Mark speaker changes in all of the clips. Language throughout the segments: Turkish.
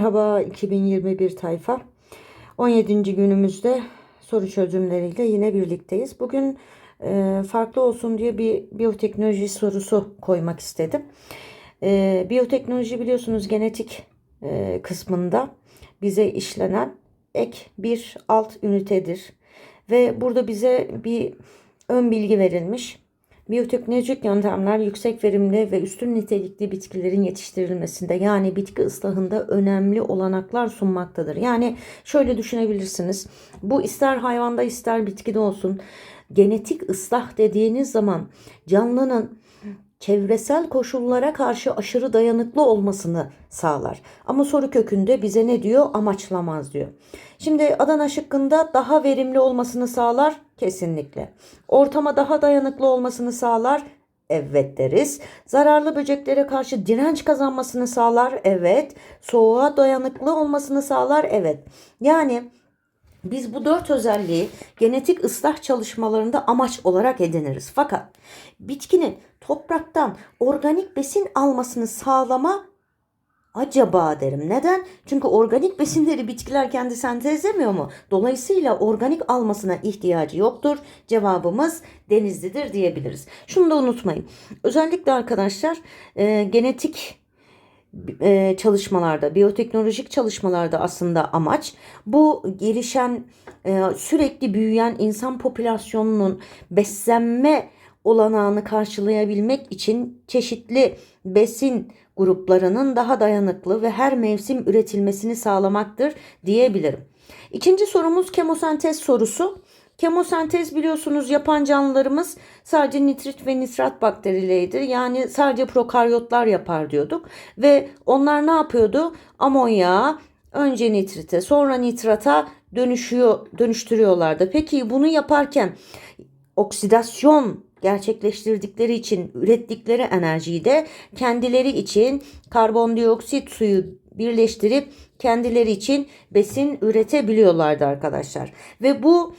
Speaker 1: Merhaba 2021 tayfa. 17. günümüzde soru çözümleriyle yine birlikteyiz. Bugün e, farklı olsun diye bir biyoteknoloji sorusu koymak istedim. E, biyoteknoloji biliyorsunuz genetik e, kısmında bize işlenen ek bir alt ünitedir. Ve burada bize bir ön bilgi verilmiş. Biyoteknolojik yöntemler yüksek verimli ve üstün nitelikli bitkilerin yetiştirilmesinde yani bitki ıslahında önemli olanaklar sunmaktadır. Yani şöyle düşünebilirsiniz. Bu ister hayvanda ister bitkide olsun genetik ıslah dediğiniz zaman canlının çevresel koşullara karşı aşırı dayanıklı olmasını sağlar. Ama soru kökünde bize ne diyor? Amaçlamaz diyor. Şimdi Adana şıkkında daha verimli olmasını sağlar kesinlikle. Ortama daha dayanıklı olmasını sağlar Evet deriz. Zararlı böceklere karşı direnç kazanmasını sağlar. Evet. Soğuğa dayanıklı olmasını sağlar. Evet. Yani biz bu dört özelliği genetik ıslah çalışmalarında amaç olarak ediniriz. Fakat bitkinin topraktan organik besin almasını sağlama acaba derim. Neden? Çünkü organik besinleri bitkiler kendi sentezlemiyor mu? Dolayısıyla organik almasına ihtiyacı yoktur. Cevabımız denizlidir diyebiliriz. Şunu da unutmayın. Özellikle arkadaşlar e, genetik e, çalışmalarda, biyoteknolojik çalışmalarda aslında amaç bu gelişen, e, sürekli büyüyen insan popülasyonunun beslenme olanağını karşılayabilmek için çeşitli besin gruplarının daha dayanıklı ve her mevsim üretilmesini sağlamaktır diyebilirim. İkinci sorumuz kemosentez sorusu. Kemosentez biliyorsunuz yapan canlılarımız sadece nitrit ve nitrat bakterileridir. Yani sadece prokaryotlar yapar diyorduk. Ve onlar ne yapıyordu? Amonya önce nitrite sonra nitrata dönüşüyor, dönüştürüyorlardı. Peki bunu yaparken oksidasyon gerçekleştirdikleri için ürettikleri enerjiyi de kendileri için karbondioksit suyu birleştirip kendileri için besin üretebiliyorlardı arkadaşlar. Ve bu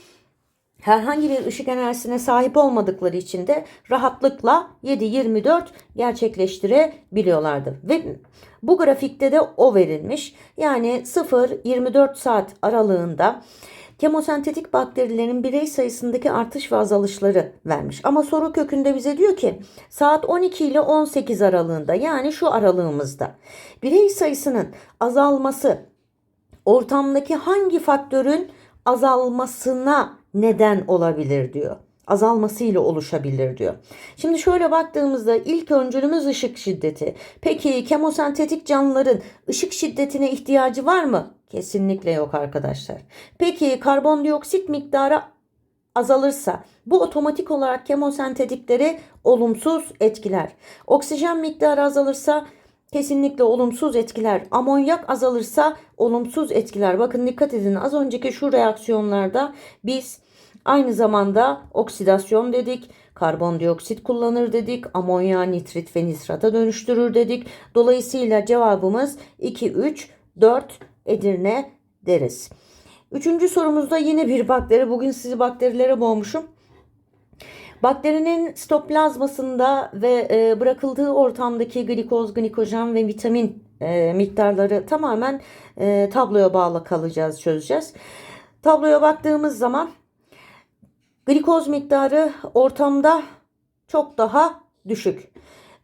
Speaker 1: herhangi bir ışık enerjisine sahip olmadıkları için de rahatlıkla 7-24 gerçekleştirebiliyorlardı. Ve bu grafikte de o verilmiş. Yani 0-24 saat aralığında kemosentetik bakterilerin birey sayısındaki artış ve azalışları vermiş. Ama soru kökünde bize diyor ki saat 12 ile 18 aralığında yani şu aralığımızda birey sayısının azalması ortamdaki hangi faktörün azalmasına neden olabilir diyor. Azalmasıyla oluşabilir diyor. Şimdi şöyle baktığımızda ilk öncülümüz ışık şiddeti. Peki kemosentetik canlıların ışık şiddetine ihtiyacı var mı? Kesinlikle yok arkadaşlar. Peki karbondioksit miktarı azalırsa bu otomatik olarak kemosentetikleri olumsuz etkiler. Oksijen miktarı azalırsa kesinlikle olumsuz etkiler. Amonyak azalırsa olumsuz etkiler. Bakın dikkat edin az önceki şu reaksiyonlarda biz aynı zamanda oksidasyon dedik, karbondioksit kullanır dedik, amonya, nitrit ve nitrata dönüştürür dedik. Dolayısıyla cevabımız 2, 3, 4 Edirne deriz. Üçüncü sorumuzda yine bir bakteri. Bugün sizi bakterilere boğmuşum. Bakterinin stoplazmasında ve e, bırakıldığı ortamdaki glikoz, glikojen ve vitamin e, miktarları tamamen e, tabloya bağlı kalacağız, çözeceğiz. Tabloya baktığımız zaman glikoz miktarı ortamda çok daha düşük.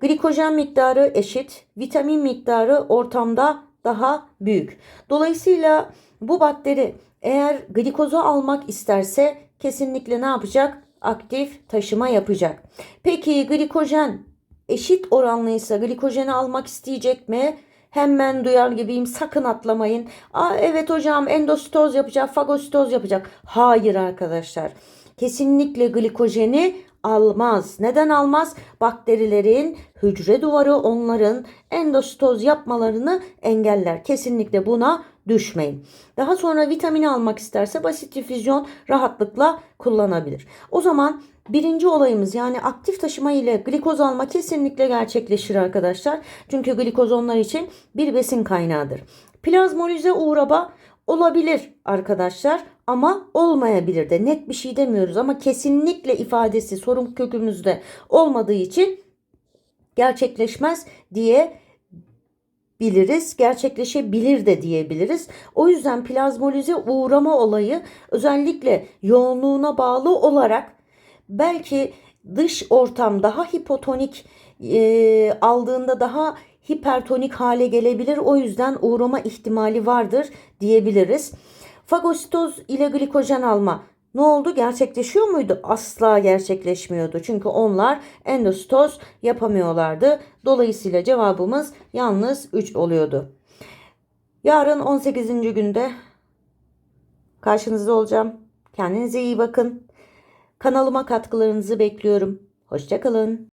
Speaker 1: Glikojen miktarı eşit, vitamin miktarı ortamda daha büyük. Dolayısıyla bu bakteri eğer glikozu almak isterse kesinlikle ne yapacak? Aktif taşıma yapacak. Peki glikojen eşit oranlıysa glikojeni almak isteyecek mi? Hemen duyar gibiyim sakın atlamayın. Aa, evet hocam endositoz yapacak, fagositoz yapacak. Hayır arkadaşlar. Kesinlikle glikojeni almaz. Neden almaz? Bakterilerin hücre duvarı onların endositoz yapmalarını engeller. Kesinlikle buna düşmeyin. Daha sonra vitamini almak isterse basit difüzyon rahatlıkla kullanabilir. O zaman birinci olayımız yani aktif taşıma ile glikoz alma kesinlikle gerçekleşir arkadaşlar. Çünkü glikoz onlar için bir besin kaynağıdır. Plazmolize uğraba olabilir arkadaşlar ama olmayabilir de net bir şey demiyoruz ama kesinlikle ifadesi sorun kökümüzde olmadığı için gerçekleşmez diye diyebiliriz, gerçekleşebilir de diyebiliriz. O yüzden plazmolize uğrama olayı özellikle yoğunluğuna bağlı olarak belki dış ortam daha hipotonik e, aldığında daha hipertonik hale gelebilir. O yüzden uğrama ihtimali vardır diyebiliriz. Fagositoz ile glikojen alma ne oldu? Gerçekleşiyor muydu? Asla gerçekleşmiyordu. Çünkü onlar endositoz yapamıyorlardı. Dolayısıyla cevabımız yalnız 3 oluyordu. Yarın 18. günde karşınızda olacağım. Kendinize iyi bakın. Kanalıma katkılarınızı bekliyorum. Hoşçakalın.